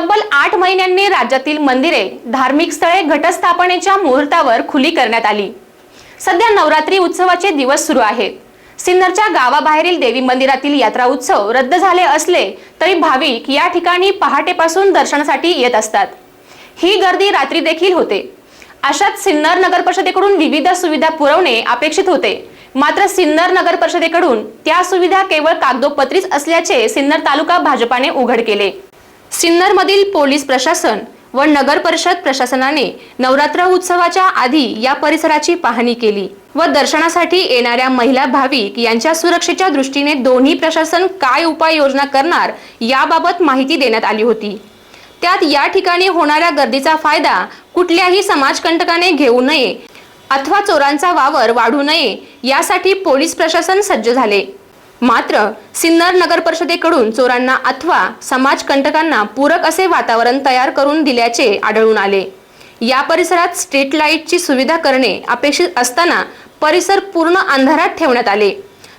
तब्बल आठ महिन्यांनी राज्यातील मंदिरे धार्मिक स्थळे घटस्थापनेच्या मुहूर्तावर खुली करण्यात आली. सध्या नवरात्री उत्सवाचे दिवस सुरू आहेत. सिन्नरच्या गावाबाहेरील देवी मंदिरातील यात्रा उत्सव रद्द झाले असले तरी भाविक या ठिकाणी पहाटेपासून दर्शनासाठी येत असतात. ही गर्दी रात्री देखील होते. अशात सिन्नर नगर परिषदेकडून विविध सुविधा पुरवणे अपेक्षित होते. मात्र सिन्नर नगर परिषदेकडून त्या सुविधा केवळ कागदोपत्रीच असल्याचे सिन्नर तालुका भाजपाने उघड केले. सिन्नरमधील पोलीस प्रशासन व नगर परिषद प्रशासनाने नवरात्र उत्सवाच्या आधी या परिसराची पाहणी केली व दर्शनासाठी येणाऱ्या महिला भाविक यांच्या सुरक्षेच्या दृष्टीने दोन्ही प्रशासन काय उपाययोजना करणार याबाबत माहिती देण्यात आली होती. त्यात या ठिकाणी होणाऱ्या गर्दीचा फायदा कुठल्याही समाजकंटकाने घेऊ नये अथवा चोरांचा वावर वाढू नये यासाठी पोलीस प्रशासन सज्ज झाले. मात्र सिन्नर नगर परिषदेकडून चोरांना अथवा समाजकंटकांना पूरक असे वातावरण तयार करून दिल्याचे आढळून आले. या परिसरात स्ट्रीट लाईटची सुविधा करणे अपेक्षित असताना परिसर पूर्ण अंधारात ठेवण्यात आले.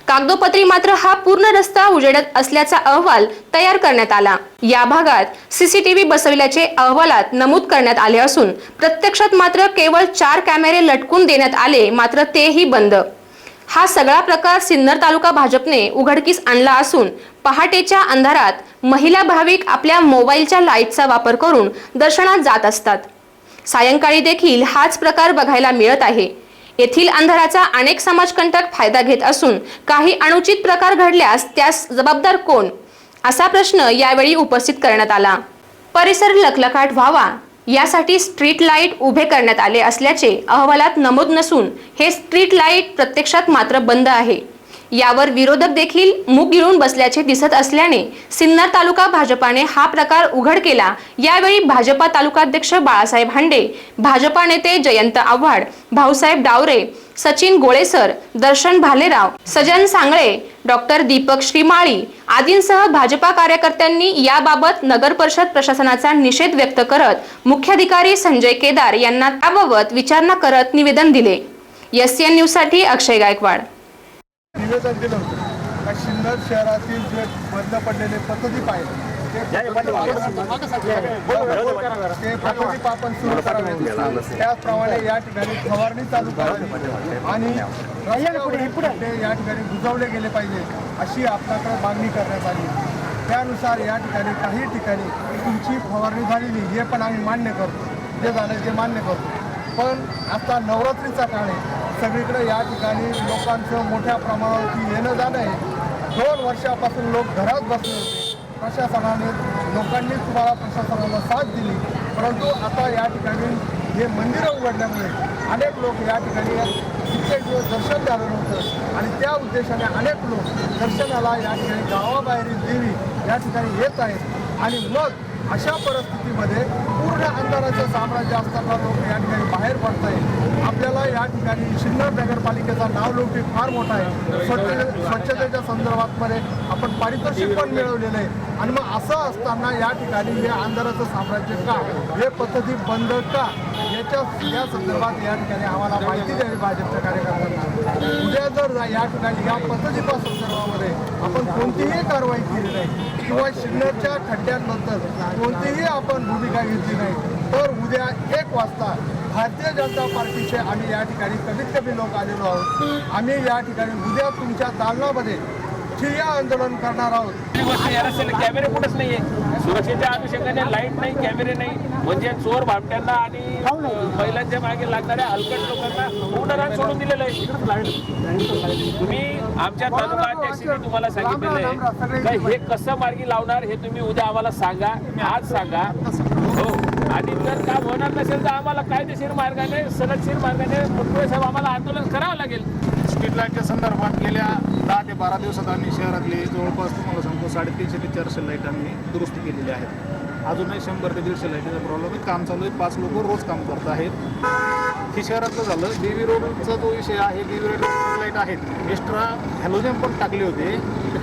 कागदोपत्री मात्र हा पूर्ण रस्ता उजेडत असल्याचा अहवाल तयार करण्यात आला. या भागात सीसीटीव्ही बसविल्याचे अहवालात नमूद करण्यात आले असून प्रत्यक्षात मात्र केवळ चार कॅमेरे लटकून देण्यात आले मात्र तेही बंद. हा सगळा प्रकार सिन्नर तालुका भाजपने उघडकीस आणला असून पहाटेच्या अंधारात महिला भाविक आपल्या मोबाईलच्या लाईटचा वापर करून दर्शनात जात असतात. सायंकाळी देखील हाच प्रकार बघायला मिळत आहे. येथील अंधाराचा अनेक समाजकंटक फायदा घेत असून काही अनुचित प्रकार घडल्यास त्यास जबाबदार कोण? असा प्रश्न यावेळी उपस्थित करण्यात आला. परिसर लखलखाट व्हावा. यासाठी स्ट्रीट लाइट उभे करण्यात आले असल्याचे अहवालात नमूद नसून हे स्ट्रीट लाइट प्रत्यक्षात मात्र बंद आहे. यावर विरोधक देखील मुख गिळून बसल्याचे दिसत असल्याने सिन्नर तालुका भाजपाने हा प्रकार उघड केला. यावेळी भाजपा तालुकाध्यक्ष बाळासाहेब हांडे भाजपा नेते जयंत आव्हाड भाऊसाहेब डावरे सचिन गोळेसर दर्शन भालेराव सजन सांगळे डॉक्टर दीपक श्रीमाळी आदींसह भाजपा कार्यकर्त्यांनी याबाबत नगर परिषद प्रशासनाचा निषेध व्यक्त करत मुख्याधिकारी संजय केदार यांना त्याबाबत विचारणा करत निवेदन दिले. S N news Akshay Gaikwad. निवेदन दिलं होतं. का सिन्नर शहरातील जे बंद पडलेले पथदीप आहेत ते पथदीप- ते पथदीप आपण सुरू करावे त्याचप्रमाणे या ठिकाणी फवारणी चालू करावी. आणि खड्डे या ठिकाणी बुजवले गेले पाहिजे अशी आपल्याकडे मागणी करण्यात आली. त्यानुसार या ठिकाणी काही ठिकाणी तुमची फवारणी झालेली हे पण आम्ही मान्य करतो. जे झालं ते मान्य करतो. पण आता नवरात्रीचा काळ आहे. सगळीकडे या ठिकाणी लोकांचं मोठ्या प्रमाणावरती येणं जाणं आहे दोन वर्षापासून लोक घरात बसले होते. प्रशासनाने लोकांनी तुम्हाला प्रशासनाला साथ दिली. परंतु आता या ठिकाणी हे मंदिरं उघडल्यामुळे अनेक लोक या ठिकाणी कित्येक दिवस दर्शन झालं नव्हतं. आणि त्या उद्देशाने अनेक लोक दर्शनाला या ठिकाणी गावाबाहेरील देवी या ठिकाणी येत आहेत. आणि मग अशा परिस्थितीमध्ये पूर्ण अंधाराचं साम्राज्य असताना लोक या ठिकाणी बाहेर पडत आहे आपल्याला या ठिकाणी सिन्नर नगरपालिकेचा नावलौकिक फार मोठा आहे. स्वच्छ स्वच्छतेच्या संदर्भातमध्ये आपण पारितोषिक पण मिळवलेलं आहे. आणि मग असं असताना या ठिकाणी हे अंधाराचं साम्राज्य का? हे पद्धती बंद का? याच्या या संदर्भात या ठिकाणी आम्हाला माहिती द्यावी भाजपच्या कार्यकर्त्यांना. उद्या जर या ठिकाणी या पद्धतीच्या संदर्भामध्ये आपण कोणतीही कारवाई केली नाही किंवा सिन्नरच्या नंतर कोणतीही आपण भूमिका घेतली नाही तर उद्या एक वाजता भारतीय जनता पार्टीचे आम्ही या ठिकाणी कमीत कमी लोक आलेलो आहोत. आम्ही या ठिकाणी उद्या तुमच्या दालनामध्ये ठिय्या आंदोलन करणार आहोत. कॅमेरे कुठंच नाहीये. सुरक्षेच्या अनुषंगाने लाइट नाही कॅमेरे नाही. म्हणजे चोर भामट्यांना आणि महिलांच्या मागे लागणाऱ्या हलकट लोकांना उदाहरण सोडून दिलेलं आहे. तुम्ही आमच्या तालुका अध्यक्षांनी तुम्हाला सांगितलेलं आहे का हे कसं मार्गी लावणार हे तुम्ही उद्या आम्हाला सांगा आज सांगा. हो. आणि जर काम होणार नसेल तर आम्हाला कायदेशीर मार्गाने सनदशीर मार्गाने मुटकुळे साहेब आम्हाला आंदोलन करावं लागेल. स्ट्रीट लाईटच्या संदर्भात गेल्या दहा ते बारा दिवसात आम्ही शहरातले जवळपास तुम्हाला सांगतो साडेतीनशे ते चारशे लाइट आम्ही दुरुस्ती केलेली आहेत. अजूनही शंभर ते दीडशे लाईटीचा प्रॉब्लेम आहे. काम चालू आहे. पाच लोक रोज काम करत आहेत. हे शहरातलं झालं. देवी रोडचा जो विषय आहे देवी रोड लाइट आहेत. एक्स्ट्रा हॅलोजन पण टाकले होते.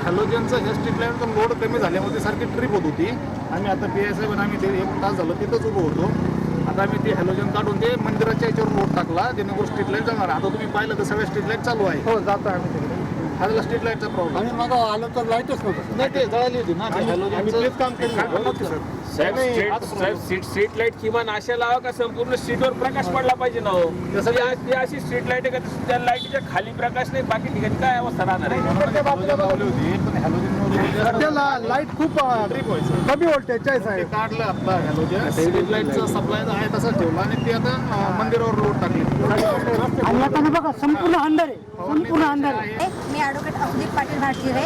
हॅलोजनचं ह्या स्ट्रीट लाईटचा लोड कमी झाल्यामुळे सारखी ट्रिप होत होती. आम्ही आता पी एस आय पण आम्ही ते एक तास झालं तिथंच उभं होतो. आता आम्ही ते हॅलोजन काढून ते मंदिराच्या याच्यावर रोड टाकला. जेणेकरून स्ट्रीट लाइट जाणार. आता तुम्ही पाहिलं तर सगळ्या स्ट्रीट लाइट चालू आहे. हो जातो आम्ही तिकडे. हा स्ट्रीट लाईटचा प्रॉब्लेम आणि मग आलं तर लाईटच नव्हतं. नाही ते जळाली होती ना ते आम्ही हॅलोजनचं- तेच काम केलं. साहेब साहेब स्ट्रीट स्ट्रीट लाइट किमान अशा लावा का संपूर्ण स्ट्रीटवर प्रकाश पडला पाहिजे ना हो? तसं अशी- ती अशी स्ट्रीट लाइट आहे का? त्या लाईटीच्या खाली प्रकाश नाही बाकी ठिकाणी काय अवस्था राहणार आहे? हॅलोजन सध्याला लाइट खूप कमी व्होल्टेजच्या आहे ते काढलं आता हॅलोजन स्ट्रीट लाईटचा सप्लाय आहे तसंच ठेवला आणि ते आता मंदिरावर लोड टाकली. आणि आता हे बघा संपूर्ण अंधार आहे. संपूर्ण अंधार. मी ॲडव्होकेट अवदीप पाटील भारतीरे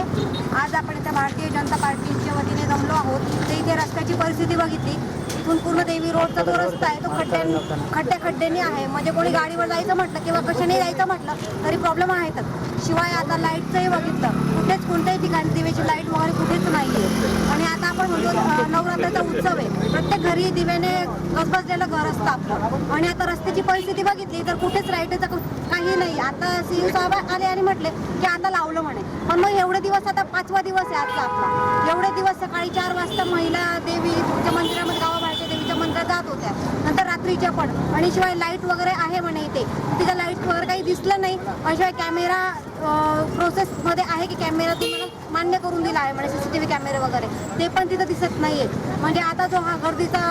आज आपण इथं भारतीय जनता पार्टीच्या वतीने जमलो आहोत. तर इथे रस्त्याची परिस्थिती बघितली. इथून पूर्ण देवी रोडचा जो रस्ता आहे तो खड्ड्यां खड्ड्या खड्ड्यानी आहे. म्हणजे कोणी गाडीवर जायचं म्हटलं किंवा कशाने जायचं म्हटलं तरी प्रॉब्लेम आहेतच शिवाय आता लाईटचंही बघितलं. कुठेच कोणत्याही ठिकाणी दिव्याची लाइट वगैरे कुठेच नाही आहे आणि आता आपण म्हणतो नवरात्राचा उत्सव आहे. प्रत्येक घरी दिव्याने गजबजलेलं घर असतं आपलं. आणि आता रस्त्याची परिस्थिती बघितली तर कुठेच लाईटीचं काही नाही. आता सी साहेब आले आणि म्हटले की आता लावलं म्हणे. पण मग एवढे दिवस आता पाचवा दिवस आहे आजचा आपला. एवढे दिवस सकाळी चार वाजता महिला देवीच्या मंदिरामध्ये गावाबाहेरच्या समजा जात होत्या. नंतर रात्रीच्या पण. आणि शिवाय लाइट वगैरे आहे म्हणे इथे. तिथं लाइट वगैरे काही दिसलं नाही. आणि शिवाय कॅमेरा प्रोसेसमध्ये आहे की कॅमेरा तुम्हाला मान्य करून दिला आहे म्हणजे सी सी टी व्ही कॅमेरे वगैरे. ते पण तिथं दिसत नाही आहेत म्हणजे आता जो हा गर्दीचा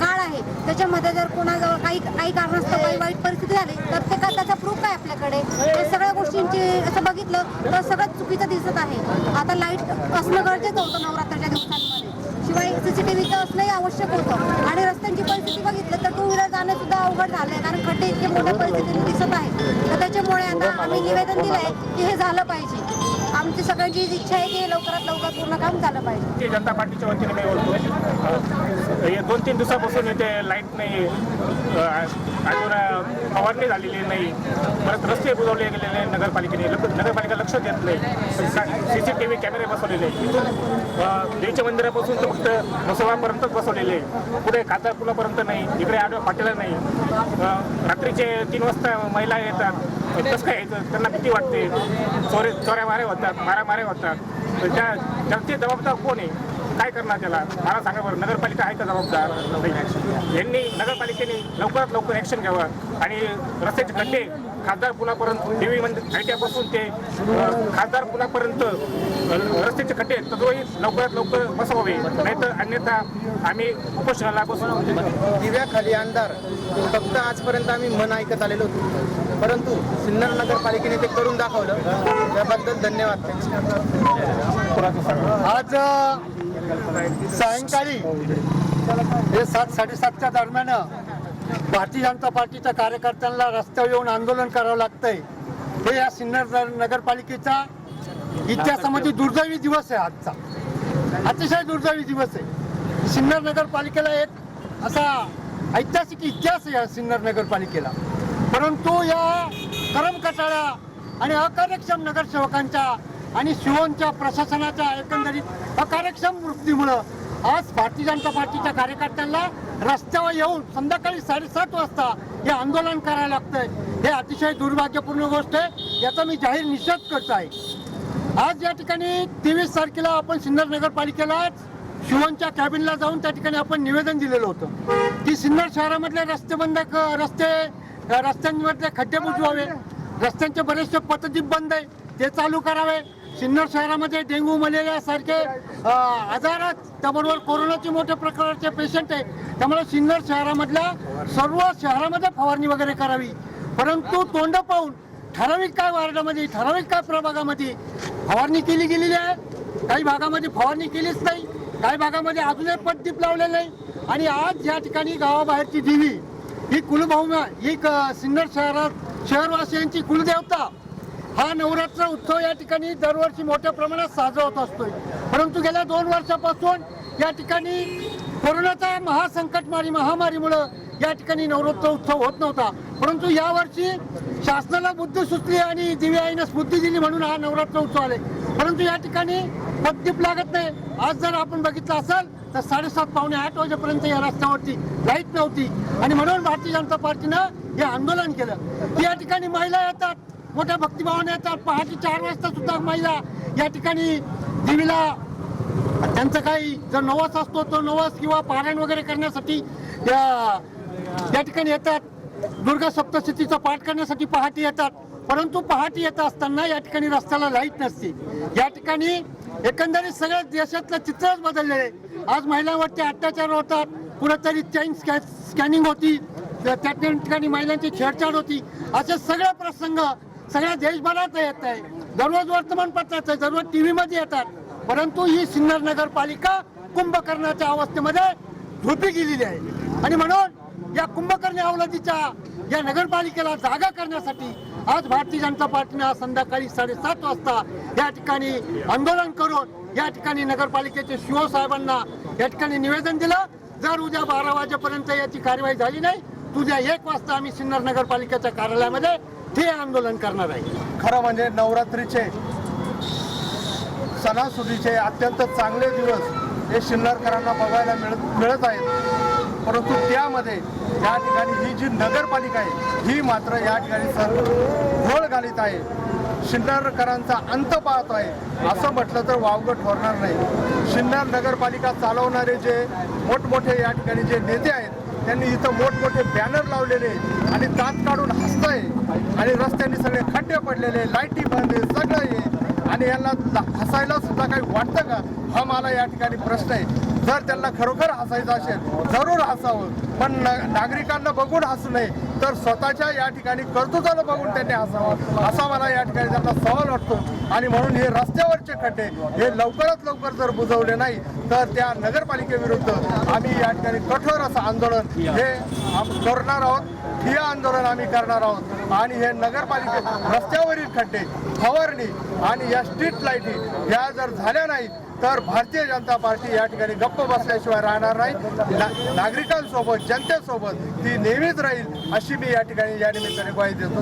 काळ आहे त्याच्यामध्ये जर कोणाजवळ काही काही कारणास्तव काही वाईट परिस्थिती झाली तर ते का त्याचा प्रूफ आहे आपल्याकडे? सगळ्या गोष्टींची असं बघितलं तर सगळं चुकीचं दिसत आहे. आता लाइट असणं गरजेचं होतं नवरात्राच्या दिवसांमध्ये. शिवाय सीसीटीव्हीचं असणंही आवश्यक होतं. आणि रस्त्यांची परिस्थिती बघितलं तर टू व्हीलर जाणं सुद्धा अवघड झालंय. कारण खड्डे इतके मोठ्या परिस्थितीने दिसत आहे तर त्याच्यामुळे आता आम्ही निवेदन दिलं आहे की हे झालं पाहिजे. आमची सगळ्यांची इच्छा आहे की लवकरात लवकर पूर्ण काम झालं पाहिजे. ते जनता पार्टीच्या वतीने मी बोलतो. हे दोन तीन दिवसापासून इथे लाइट नाही अजून फवारणी झालेली नाही. परत रस्ते बुजवले गेलेले नाही नगरपालिकेने. नगरपालिका लक्ष देत नाही. सी सी टी व्ही कॅमेरे बसवलेले इथून देवीच्या मंदिरापासून तर फक्त बसवापर्यंतच बसवलेले पुढे खासदार पुलापर्यंत नाही इकडे आडव्या पाटीला नाही. रात्रीचे तीन वाजता महिला येतात. कसं काय त्यांना भीती वाटते. चोरे चोऱ्या माऱ्या होतात मारामाऱ्या होतात. तर त्या त्याचे जबाबदार कोण आहे? काय करणार त्याला? मला सांगा बरं नगरपालिका आहे का जबाबदार. यांनी नगरपालिकेने लवकरात लवकर ॲक्शन घ्यावं. आणि रस्त्याचे खड्डे खासदार पुलापर्यंत देवी मंदिर खायट्यापासून ते अं, खासदार पुलापर्यंत रस्त्याचे खड्डे तत्वही लवकरात लवकर बसवावे. नाहीतर अन्यथा आम्ही उपोषणाला बसू. दिव्याखाली अंधार. फक्त आजपर्यंत आम्ही मन ऐकत आलेलो होतो. परंतु सिन्नर नगरपालिकेने ते करून दाखवलं. त्याबद्दल धन्यवाद. आज सायंकाळी हे सात साडेसातच्या दरम्यान भारतीय जनता पार्टीच्या कार्यकर्त्यांना रस्त्यावर येऊन आंदोलन करावं लागतंय. हे या सिन्नर नगरपालिकेचा इतिहासामध्ये दुर्दैवी दिवस आहे आजचा. अतिशय दुर्दैवी दिवस आहे. सिन्नर नगरपालिकेला एक असा ऐतिहासिक इतिहास आहे या सिन्नर नगरपालिकेला. परंतु या करमकटाळ्या आणि अकार्यक्षम नगरसेवकांच्या आणि शिवोनच्या प्रशासनाच्या एकंदरीत अकार्यक्षम वृत्तीमुळं आज भारतीय जनता पार्टीच्या कार्यकर्त्यांना रस्त्यावर येऊन संध्याकाळी साडेसात वाजता हे आंदोलन करायला लागतंय. हे अतिशय दुर्भाग्यपूर्ण गोष्ट आहे. याचा मी जाहीर निषेध करतो आहे. आज या ठिकाणी तेवीस तारखेला आपण सिन्नर नगरपालिकेला शिवनच्या कॅबिनला जाऊन त्या ठिकाणी आपण निवेदन दिलेलं होतं. की सिन्नर शहरामधले रस्ते बंद रस्ते रस्त्यांमधले खड्डे बुजवावे. रस्त्यांचे बरेचसे पथदीप बंद आहे. ते चालू करावे. सिन्नर शहरामध्ये डेंग्यू मलेरिया सारखे आजार आहेत त्याबरोबर कोरोनाचे मोठ्या प्रकारचे पेशंट आहे त्यामुळे सिन्नर शहरामधल्या सर्व शहरामध्ये फवारणी वगैरे करावी. परंतु तोंड पाहून ठराविक काय वार्डामध्ये ठराविक काय प्रभागामध्ये फवारणी केली गेलेली आहे? काही भागामध्ये फवारणी केलीच नाही. काही भागामध्ये अजूनही पटदीप लावलेलं नाही. आणि आज या ठिकाणी गावाबाहेरची देवी ही कुलभौमा ही सिन्नर शहरात शहरवासियांची कुलदेवता हा नवरात्र उत्सव या ठिकाणी दरवर्षी मोठ्या प्रमाणात साजरा होत असतोय. परंतु गेल्या दोन वर्षापासून या ठिकाणी कोरोनाचा महासंकटमारी महामारीमुळं या ठिकाणी नवरात्र उत्सव होत नव्हता. परंतु यावर्षी शासनाला बुद्धी सुचली आणि दिव्या आईनं स्फूर्ती दिली म्हणून हा नवरात्र उत्सव आले. परंतु या ठिकाणी पद्दीप लागत नाही. आज जर आपण बघितलं असेल तर साडेसात पावणे आठ वाजेपर्यंत या रस्त्यावरती लाइट नव्हती. आणि म्हणून भारतीय जनता पार्टीनं हे आंदोलन केलं. या ठिकाणी महिला येतात. मोठ्या भक्तिभावाने येतात पहाटे चार वाजता सुद्धा महिला या ठिकाणी देवीला त्यांचं काही जर नवस असतो तो नवस किंवा पारायण वगैरे करण्यासाठी या ठिकाणी येतात. दुर्गा सप्तशतीचा पाठ करण्यासाठी पहाटे येतात. परंतु पहाटे येत असताना या ठिकाणी रस्त्याला लाइट नसते. या ठिकाणी एकंदरीत सगळ्या देशातलं चित्रच बदललेलं आहे. आज महिलांवरती अत्याचार होतात. कुठेतरी चैन स्कॅ स्कॅनिंग होती. त्या त्या ठिकाणी महिलांची छेडछाड होती. असे सगळे प्रसंग सगळ्या देशभरात येत आहे. दररोज वर्तमानपत्रात आहे दररोज टी व्हीमध्ये येतात. परंतु ही सिन्नर नगरपालिका कुंभकर्णाच्या अवस्थेमध्ये झोपी गेलेली आहे. आणि म्हणून या कुंभकर्ण अवलादीच्या या नगरपालिकेला जागा करण्यासाठी आज भारतीय जनता पार्टीने आज संध्याकाळी साडेसात वाजता या ठिकाणी आंदोलन करून या ठिकाणी नगरपालिकेचे शिव साहेबांना या ठिकाणी निवेदन दिलं. जर उद्या बारा वाजेपर्यंत याची कार्यवाही झाली नाही उद्या एक वाजता आम्ही सिन्नर नगरपालिकेच्या कार्यालयामध्ये ते आंदोलन करणार आहे. खरं म्हणजे नवरात्रीचे सणासुदीचे अत्यंत चांगले दिवस हे शिन्नरकरांना बघायला मिळत मिळत आहेत. परंतु त्यामध्ये या ठिकाणी ही जी नगरपालिका आहे ही मात्र या ठिकाणी सर घोळ घालीत आहे. शिन्नरकरांचा अंत पाहत आहे. असं म्हटलं तर वावगं ठरणार नाही. शिन्नर नगरपालिका चालवणारे जे मोठमोठे या ठिकाणी जे नेते आहेत त्यांनी इथं मोठमोठे बॅनर लावलेले आणि दात काढून हसतंय. आणि रस्त्यांनी सगळे खड्डे पडलेले लाईटी बंद आहे सगळं आहे आणि यांना हसायला सुद्धा काही वाटतं का? हा मला या ठिकाणी प्रश्न आहे. जर त्यांना खरोखर हसायचं असेल जरूर हसावं. पण न- नागरिकांना बघून हसू नये. तर स्वतःच्या या ठिकाणी कर्तृत्वाला बघून त्यांनी असावा असा मला या ठिकाणी त्यांना सवाल वाटतो. आणि म्हणून हे रस्त्यावरचे खड्डे हे लवकरात लवकर जर बुजवले नाही तर त्या नगरपालिकेविरुद्ध आम्ही या ठिकाणी कठोर असं आंदोलन हे करणार आहोत. हे आंदोलन आम्ही करणार आहोत. आणि हे नगरपालिके रस्त्यावरील खड्डे फवारणी आणि या स्ट्रीट लाईटी या जर झाल्या नाहीत तर भारतीय जनता पार्टी या ठिकाणी गप्प बसल्याशिवाय राहणार नाही. ना- नागरिकांसोबत जनतेसोबत ती नेहमीच राहील अशी मी या ठिकाणी या निमित्ताने ग्वाही देतो.